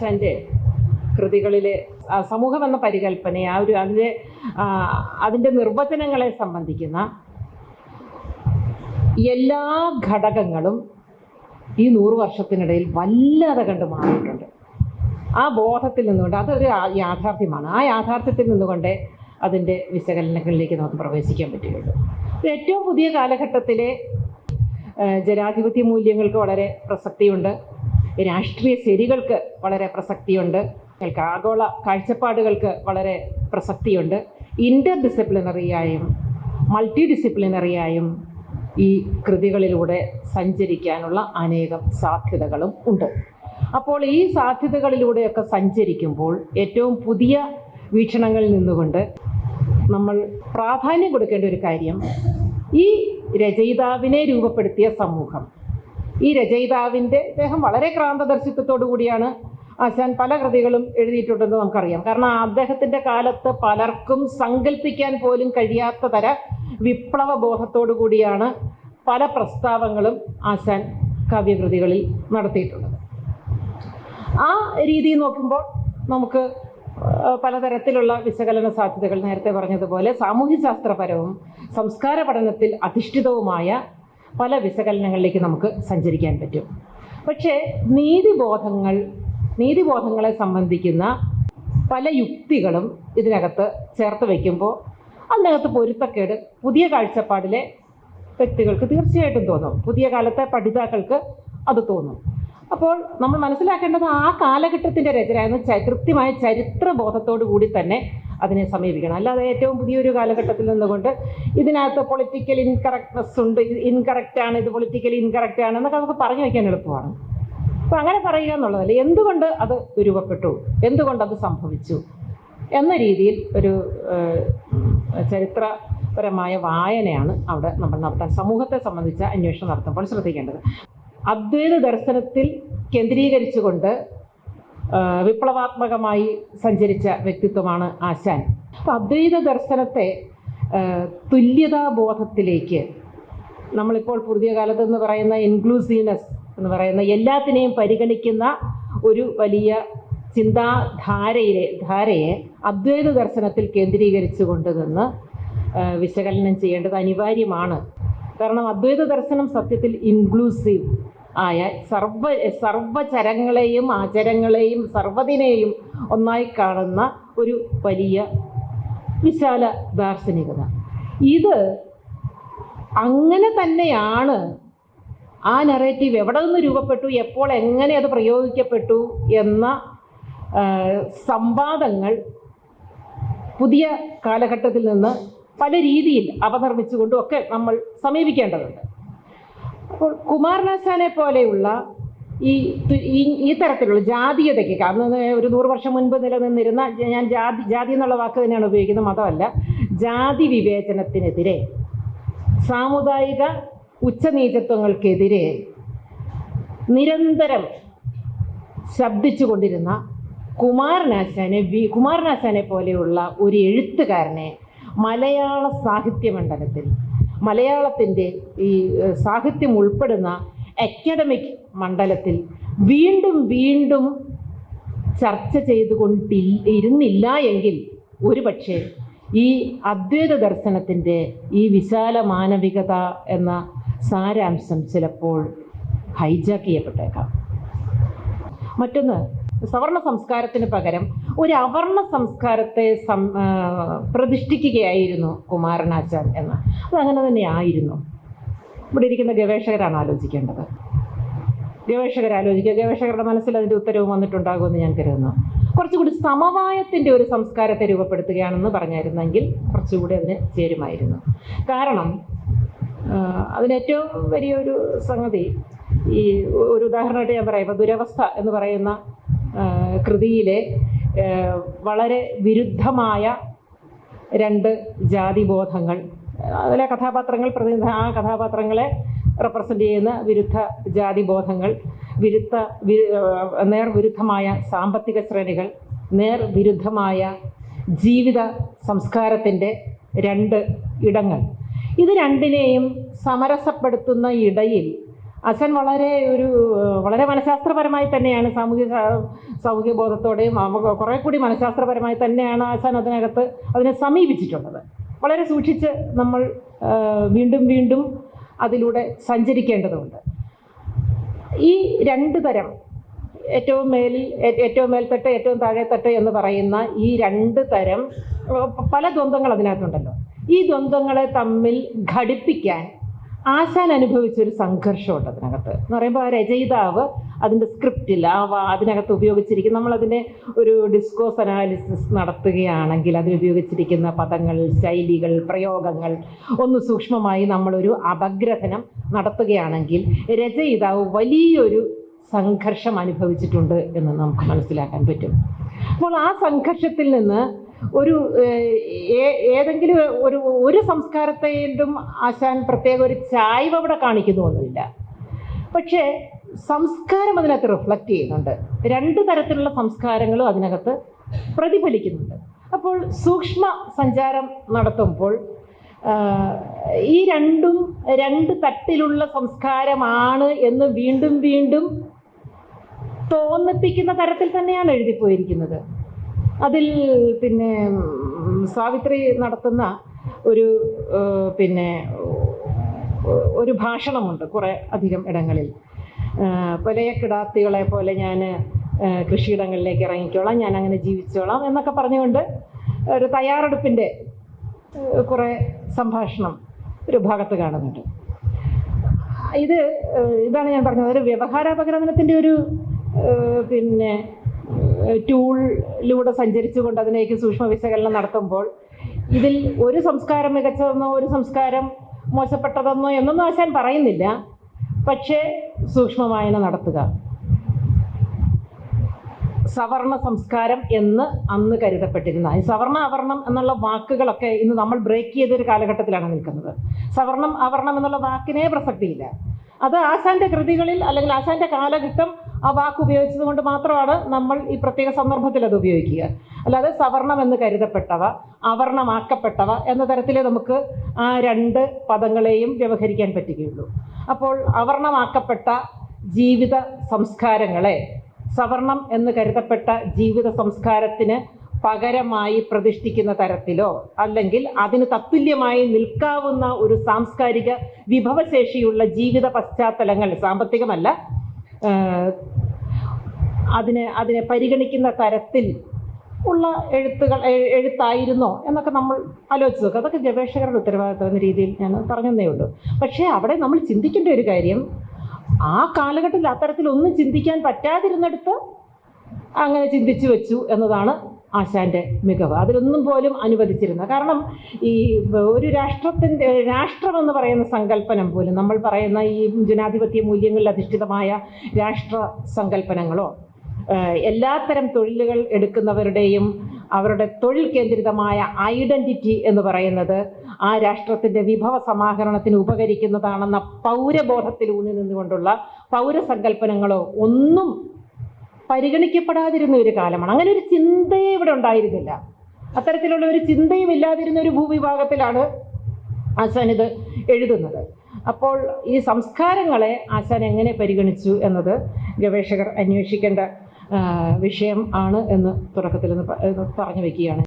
ആശാന്റെ കൃതികളിലെ സമൂഹം എന്ന പരികല്പനയെ ആ ഒരു അതിലെ അതിന്റെ നിർവചനങ്ങളെ സംബന്ധിക്കുന്ന എല്ലാ ഘടകങ്ങളും ഈ നൂറ് വർഷത്തിനിടയിൽ വല്ലാതെ കണ്ട് മാറിയിട്ടുണ്ട്. ആ ബോധത്തിൽ നിന്നുകൊണ്ട് അതൊരു യാഥാർത്ഥ്യമാണ്. ആ യാഥാർത്ഥ്യത്തിൽ നിന്നുകൊണ്ടേ അതിന്റെ വിശകലനങ്ങളിലേക്ക് നമുക്ക് പ്രവേശിക്കാൻ പറ്റുകയുള്ളൂ. ഏറ്റവും പുതിയ കാലഘട്ടത്തിലെ ജനാധിപത്യ മൂല്യങ്ങൾക്ക് വളരെ പ്രസക്തിയുണ്ട്. രാഷ്ട്രീയ ശരികൾക്ക് വളരെ പ്രസക്തിയുണ്ട്. ആഗോള കാഴ്ചപ്പാടുകൾക്ക് വളരെ പ്രസക്തിയുണ്ട്. ഇന്റർ ഡിസിപ്ലിനറിയായും മൾട്ടി ഡിസിപ്ലിനറിയായും ഈ കൃതികളിലൂടെ സഞ്ചരിക്കാനുള്ള അനേകം സാധ്യതകളും ഉണ്ട്. അപ്പോൾ ഈ സാധ്യതകളിലൂടെയൊക്കെ സഞ്ചരിക്കുമ്പോൾ ഏറ്റവും പുതിയ വീക്ഷണങ്ങളിൽ നിന്നുകൊണ്ട് നമ്മൾ പ്രാധാന്യം കൊടുക്കേണ്ട ഒരു കാര്യം ഈ രചയിതാവിനെ രൂപപ്പെടുത്തിയ സമൂഹം. ഈ രചയിതാവിന്റെ അദ്ദേഹം വളരെ ക്രാന്തദർശിത്വത്തോടു കൂടിയാണ് ആശാൻ പല കൃതികളും എഴുതിയിട്ടുണ്ടെന്ന് നമുക്കറിയാം. കാരണം അദ്ദേഹത്തിന്റെ കാലത്ത് പലർക്കും സങ്കല്പിക്കാൻ പോലും കഴിയാത്ത തര വിപ്ലവ ബോധത്തോടു കൂടിയാണ് പല പ്രസ്താവങ്ങളും ആശാൻ കാവ്യകൃതികളിൽ നടത്തിയിട്ടുള്ളത്. ആ രീതി നോക്കുമ്പോൾ നമുക്ക് പലതരത്തിലുള്ള വിശകലന സാധ്യതകൾ നേരത്തെ പറഞ്ഞതുപോലെ സാമൂഹ്യശാസ്ത്രപരവും സംസ്കാര പഠനത്തിൽ അധിഷ്ഠിതവുമായ പല വിശകലനങ്ങളിലേക്ക് നമുക്ക് സഞ്ചരിക്കാൻ പറ്റും. പക്ഷേ നീതിബോധങ്ങൾ നീതിബോധങ്ങളെ സംബന്ധിക്കുന്ന പല യുക്തികളും ഇതിനകത്ത് ചേർത്ത് വയ്ക്കുമ്പോൾ അതിനകത്ത് പൊരുത്തക്കേട് പുതിയ കാഴ്ചപ്പാടിലെ വ്യക്തികൾക്ക് തീർച്ചയായിട്ടും തോന്നും. പുതിയ കാലത്തെ പഠിതാക്കൾക്ക് അത് തോന്നും. അപ്പോൾ നമ്മൾ മനസ്സിലാക്കേണ്ടത് ആ കാലഘട്ടത്തിന്റെ രചന എന്ന് കൃത്യമായ ചരിത്രബോധത്തോടു കൂടി തന്നെ അതിനെ സമീപിക്കണം. അല്ലാതെ ഏറ്റവും പുതിയൊരു കാലഘട്ടത്തിൽ നിന്നുകൊണ്ട് ഇതിനകത്ത് പൊളിറ്റിക്കൽ ഇൻകറക്റ്റ്നെസ് ഉണ്ട്. ഇൻകറക്റ്റ് ആണ്. ഇത് പൊളിറ്റിക്കൽ ഇൻകറക്റ്റ് ആണ് എന്നൊക്കെ നമുക്ക് പറഞ്ഞു വയ്ക്കാൻ എളുപ്പമാണ്. അപ്പം അങ്ങനെ പറയുക എന്നുള്ളതല്ല എന്തുകൊണ്ട് അത് രൂപപ്പെട്ടു? എന്തുകൊണ്ട് അത് സംഭവിച്ചു? എന്ന രീതിയിൽ ഒരു ചരിത്ര ചരിത്രപരമായ വായനയാണ് അവിടെ നമ്മൾ നടത്താൻ സമൂഹത്തെ സംബന്ധിച്ച അന്വേഷണം നടത്തുമ്പോൾ ശ്രദ്ധിക്കേണ്ടത്. അദ്വൈത ദർശനത്തിൽ കേന്ദ്രീകരിച്ചുകൊണ്ട് വിപ്ലവാത്മകമായി സഞ്ചരിച്ച വ്യക്തിത്വമാണ് ആശാൻ. അദ്വൈത ദർശനത്തെ തുല്യതാ ബോധത്തിലേക്ക് നമ്മളിപ്പോൾ പുതിയ കാലത്ത് എന്ന് പറയുന്ന ഇൻക്ലൂസീവ്നെസ് എന്ന് പറയുന്ന എല്ലാത്തിനെയും പരിഗണിക്കുന്ന ഒരു വലിയ ചിന്താധാരയിലെ ധാരയെ അദ്വൈത ദർശനത്തിൽ കേന്ദ്രീകരിച്ചു കൊണ്ട് വിശകലനം ചെയ്യേണ്ടത് അനിവാര്യമാണ്. കാരണം അദ്വൈത ദർശനം സത്യത്തിൽ ഇൻക്ലൂസീവ് ആയ സർവ സർവചരങ്ങളെയും ആചരങ്ങളെയും സർവതിനെയും ഒന്നായി കാണുന്ന ഒരു വലിയ വിശാല ദാർശനികത. ഇത് അങ്ങനെ തന്നെയാണ് ആ നറേറ്റീവ് എവിടെ നിന്ന് രൂപപ്പെട്ടു എപ്പോൾ എങ്ങനെ അത് പ്രയോഗിക്കപ്പെട്ടു എന്ന സംവാദങ്ങൾ പുതിയ കാലഘട്ടത്തിൽ നിന്ന് പല രീതിയിൽ അവതർമ്മിച്ചുകൊണ്ടും ഒക്കെ നമ്മൾ സമീപിക്കേണ്ടതുണ്ട്. അപ്പോൾ കുമാരനാശാനെ പോലെയുള്ള ഈ ഈ തരത്തിലുള്ള ജാതീയതയ്ക്ക് കാരണം ഒരു നൂറ് വർഷം മുൻപ് നിലനിന്നിരുന്ന ഞാൻ ജാതി ജാതി എന്നുള്ള വാക്ക് തന്നെയാണ് ഉപയോഗിക്കുന്നത് മതമല്ല. ജാതി വിവേചനത്തിനെതിരെ സാമുദായിക ഉച്ചനീചത്വങ്ങൾക്കെതിരെ നിരന്തരം ശബ്ദിച്ചു കൊണ്ടിരുന്ന കുമാരനാശാനെ വി കുമാരനാശാനെ പോലെയുള്ള ഒരു എഴുത്തുകാരനെ മലയാള സാഹിത്യ മണ്ഡലത്തിൽ മലയാളത്തിന്റെ ഈ സാഹിത്യം ഉൾപ്പെടുന്ന അക്കാഡമിക് മണ്ഡലത്തിൽ വീണ്ടും വീണ്ടും ചർച്ച ചെയ്തുകൊണ്ടി ഇരുന്നില്ല എങ്കിൽ ഒരുപക്ഷെ ഈ അദ്വൈത ദർശനത്തിന്റെ ഈ വിശാല മാനവികത എന്ന സാരാംശം ചിലപ്പോൾ ഹൈജാക്ക് ചെയ്യപ്പെട്ടേക്കാം. മറ്റൊന്ന് സവർണ സംസ്കാരത്തിന് പകരം ഒരു അവർണ സംസ്കാരത്തെ സം പ്രതിഷ്ഠിക്കുകയായിരുന്നു കുമാരനാശാൻ എന്ന്. അതങ്ങനെ തന്നെ ആയിരുന്നു. ഇവിടെ ഇരിക്കുന്ന ഗവേഷകരാണ് ആലോചിക്കേണ്ടത്. ഗവേഷകർ ആലോചിക്കുക. ഗവേഷകരുടെ മനസ്സിൽ അതിന്റെ ഉത്തരവ് വന്നിട്ടുണ്ടാകുമെന്ന് ഞാൻ കരുതുന്നു. കുറച്ചുകൂടി സമവായത്തിന്റെ ഒരു സംസ്കാരത്തെ രൂപപ്പെടുത്തുകയാണെന്ന് പറഞ്ഞായിരുന്നെങ്കിൽ കുറച്ചുകൂടി അതിന് ചേരുമായിരുന്നു. കാരണം അതിനേറ്റവും വലിയൊരു സംഗതി ഈ ഒരു ഉദാഹരണമായിട്ട് ഞാൻ പറയാം. ഇപ്പോൾ ദുരവസ്ഥ എന്ന് പറയുന്ന കൃതിയിലെ വളരെ വിരുദ്ധമായ രണ്ട് ജാതി ബോധങ്ങൾ അതിലെ കഥാപാത്രങ്ങൾ പ്രതിനിധ ആ കഥാപാത്രങ്ങളെ റെപ്രസെന്റ് ചെയ്യുന്ന വിരുദ്ധ ജാതി ബോധങ്ങൾ വിരുദ്ധ നേർ വിരുദ്ധമായ നേർവിരുദ്ധമായ സാമ്പത്തിക ശ്രേണികൾ നേർവിരുദ്ധമായ ജീവിത സംസ്കാരത്തിന്റെ രണ്ട് ഇടങ്ങൾ. ഇത് രണ്ടിനെയും സമരസപ്പെടുത്തുന്ന ഇടയിൽ അച്ഛൻ വളരെ ഒരു വളരെ മനഃശാസ്ത്രപരമായി തന്നെയാണ് സാമൂഹിക ശാ- സാമൂഹിക ബോധത്തോടെയും കുറെ കുറേ കൂടി മനഃശാസ്ത്രപരമായി തന്നെയാണ് അച്ഛൻ അതിനകത്ത് അതിനെ സമീപിച്ചിട്ടുള്ളത്. വളരെ സൂക്ഷിച്ച് നമ്മൾ വീണ്ടും വീണ്ടും അതിലൂടെ സഞ്ചരിക്കേണ്ടതുണ്ട്. ഈ രണ്ട് തരം ഏറ്റവും മേലിൽ ഏറ്റവും മേൽത്തട്ട് ഏറ്റവും താഴെത്തട്ട് എന്ന് പറയുന്ന ഈ രണ്ട് തരം പല ദ്വന്ദ്ങ്ങൾ അതിനകത്തുണ്ടല്ലോ. ഈ ദ്വന്ദ്ങ്ങളെ തമ്മിൽ ഘടിപ്പിക്കാൻ ആശാൻ അനുഭവിച്ചൊരു സംഘർഷമുണ്ട് അതിനകത്ത്. എന്ന് പറയുമ്പോൾ ആ രചയിതാവ് അതിന്റെ സ്ക്രിപ്റ്റിൽ ആ അതിനകത്ത് ഉപയോഗിച്ചിരിക്കുന്ന നമ്മളതിന്റെ ഒരു ഡിസ്കോസ് അനാലിസിസ് നടത്തുകയാണെങ്കിൽ അതിൽ ഉപയോഗിച്ചിരിക്കുന്ന പദങ്ങൾ ശൈലികൾ പ്രയോഗങ്ങൾ ഒന്ന് സൂക്ഷ്മമായി നമ്മളൊരു അപഗ്രഥനം നടത്തുകയാണെങ്കിൽ രചയിതാവ് വലിയൊരു സംഘർഷം അനുഭവിച്ചിട്ടുണ്ട് എന്ന് നമുക്ക് മനസ്സിലാക്കാൻ പറ്റും. അപ്പോൾ ആ സംഘർഷത്തിൽ നിന്ന് ഒരു ഏതെങ്കിലും ഒരു ഒരു സംസ്കാരത്തെയും ആശാൻ പ്രത്യേക ഒരു ചായ്വ് അവിടെ കാണിക്കുന്നുവെന്നില്ല പക്ഷേ സംസ്കാരം അതിനകത്ത് റിഫ്ലക്റ്റ് ചെയ്യുന്നുണ്ട്. രണ്ട് തരത്തിലുള്ള സംസ്കാരങ്ങളും അതിനകത്ത് പ്രതിഫലിക്കുന്നുണ്ട്. അപ്പോൾ സൂക്ഷ്മ സഞ്ചാരം നടത്തുമ്പോൾ ഈ രണ്ടും രണ്ട് തട്ടിലുള്ള സംസ്കാരമാണ് എന്ന് വീണ്ടും വീണ്ടും തോന്നിപ്പിക്കുന്ന തരത്തിൽ തന്നെയാണ് എഴുതിപ്പോയിരിക്കുന്നത്. അതിൽ പിന്നെ സാവിത്രി നടത്തുന്ന ഒരു പിന്നെ ഒരു ഭാഷണമുണ്ട് കുറേ അധികം ഇടങ്ങളിൽ. ഏഹ്, പുലയ കിടാത്തികളെ പോലെ ഞാൻ കൃഷിയിടങ്ങളിലേക്ക് ഇറങ്ങിക്കോളാം ഞാൻ അങ്ങനെ ജീവിച്ചോളാം എന്നൊക്കെ പറഞ്ഞുകൊണ്ട് ഒരു തയ്യാറെടുപ്പിന്റെ കുറേ സംഭാഷണം ഒരു ഭാഗത്ത് കാണുന്നുണ്ട്. ഇത് ഇതാണ് ഞാൻ പറഞ്ഞത്. ഒരു വ്യവഹാരാപകരണത്തിന്റെ ഒരു പിന്നെ ടൂളിലൂടെ സഞ്ചരിച്ചുകൊണ്ട് അതിനേക്ക് സൂക്ഷ്മ വിശകലനം നടത്തുമ്പോൾ ഇതിൽ ഒരു സംസ്കാരം മികച്ചതെന്നോ ഒരു സംസ്കാരം മോശപ്പെട്ടതെന്നോ എന്നൊന്നും ആശാൻ പറയുന്നില്ല. പക്ഷേ സൂക്ഷ്മവായന നടത്തുക. സവർണ സംസ്കാരം എന്ന് അന്ന് കരുതപ്പെട്ടിരുന്ന സവർണ അവർണം എന്നുള്ള വാക്കുകളൊക്കെ ഇന്ന് നമ്മൾ ബ്രേക്ക് ചെയ്തൊരു കാലഘട്ടത്തിലാണ് നിൽക്കുന്നത്. സവർണം അവർണം എന്നുള്ള വാക്കിനെ പ്രസക്തിയില്ല. അത് ആശാന്റെ കൃതികളിൽ അല്ലെങ്കിൽ ആശാന്റെ കാലഘട്ടം ആ വാക്ക് ഉപയോഗിച്ചത് കൊണ്ട് മാത്രമാണ് നമ്മൾ ഈ പ്രത്യേക സന്ദർഭത്തിൽ അത് ഉപയോഗിക്കുക. അല്ലാതെ സവർണം എന്ന് കരുതപ്പെട്ടവ അവർണമാക്കപ്പെട്ടവ എന്ന തരത്തിലേ നമുക്ക് ആ രണ്ട് പദങ്ങളെയും വ്യവഹരിക്കാൻ പറ്റുകയുള്ളൂ. അപ്പോൾ അവർണമാക്കപ്പെട്ട ജീവിത സംസ്കാരങ്ങളെ സവർണം എന്ന് കരുതപ്പെട്ട ജീവിത സംസ്കാരത്തിന് പകരമായി പ്രതിഷ്ഠിക്കുന്ന തരത്തിലോ അല്ലെങ്കിൽ അതിന് തത്തുല്യമായി നിൽക്കാവുന്ന ഒരു സാംസ്കാരിക വിഭവശേഷിയുള്ള ജീവിത പശ്ചാത്തലങ്ങൾ സാമ്പത്തികമല്ല അതിനെ അതിനെ പരിഗണിക്കുന്ന തരത്തിൽ ഉള്ള എഴുത്തുകൾ എഴുത്തായിരുന്നോ എന്നൊക്കെ നമ്മൾ ആലോചിച്ച് നോക്കുക അതൊക്കെ ഗവേഷകരുടെ ഉത്തരവാദിത്വം എന്ന രീതിയിൽ ഞാൻ പറഞ്ഞതേ ഉള്ളൂ. പക്ഷേ അവിടെ നമ്മൾ ചിന്തിക്കേണ്ട ഒരു കാര്യം ആ കാലഘട്ടത്തിൽ അത്തരത്തിലൊന്നും ചിന്തിക്കാൻ പറ്റാതിരുന്നിടത്ത് അങ്ങനെ ചിന്തിച്ചു വെച്ചു എന്നതാണ് ആശാന്റെ മികവ്. അതിലൊന്നും പോലും അനുവദിച്ചിരുന്ന. കാരണം ഈ ഒരു രാഷ്ട്രത്തിന്റെ രാഷ്ട്രം എന്ന് പറയുന്ന സങ്കല്പനം പോലും നമ്മൾ പറയുന്ന ഈ ജനാധിപത്യ മൂല്യങ്ങളിൽ അധിഷ്ഠിതമായ രാഷ്ട്ര സങ്കല്പനങ്ങളോ എല്ലാത്തരം തൊഴിലുകൾ എടുക്കുന്നവരുടെയും അവരുടെ തൊഴിൽ കേന്ദ്രിതമായ ഐഡന്റിറ്റി എന്ന് പറയുന്നത് ആ രാഷ്ട്രത്തിന്റെ വിഭവ സമാഹരണത്തിന് ഉപകരിക്കുന്നതാണെന്ന പൗരബോധത്തിൽ ഊന്നി നിന്നുകൊണ്ടുള്ള പൗരസങ്കല്പനങ്ങളോ ഒന്നും പരിഗണിക്കപ്പെടാതിരുന്ന ഒരു കാലമാണ്. അങ്ങനെ ഒരു ചിന്തയെ ഇവിടെ ഉണ്ടായിരുന്നില്ല. അത്തരത്തിലുള്ള ഒരു ചിന്തയും ഇല്ലാതിരുന്ന ഒരു ഭൂവിഭാഗത്തിലാണ് ആശാൻ ഇത് എഴുതുന്നത്. അപ്പോൾ ഈ സംസ്കാരങ്ങളെ ആശാൻ എങ്ങനെ പരിഗണിച്ചു എന്നത് ഗവേഷകർ അന്വേഷിക്കേണ്ട വിഷയം ആണ് എന്ന് തുടക്കത്തിൽ നിന്ന് പറഞ്ഞു വെക്കുകയാണ്.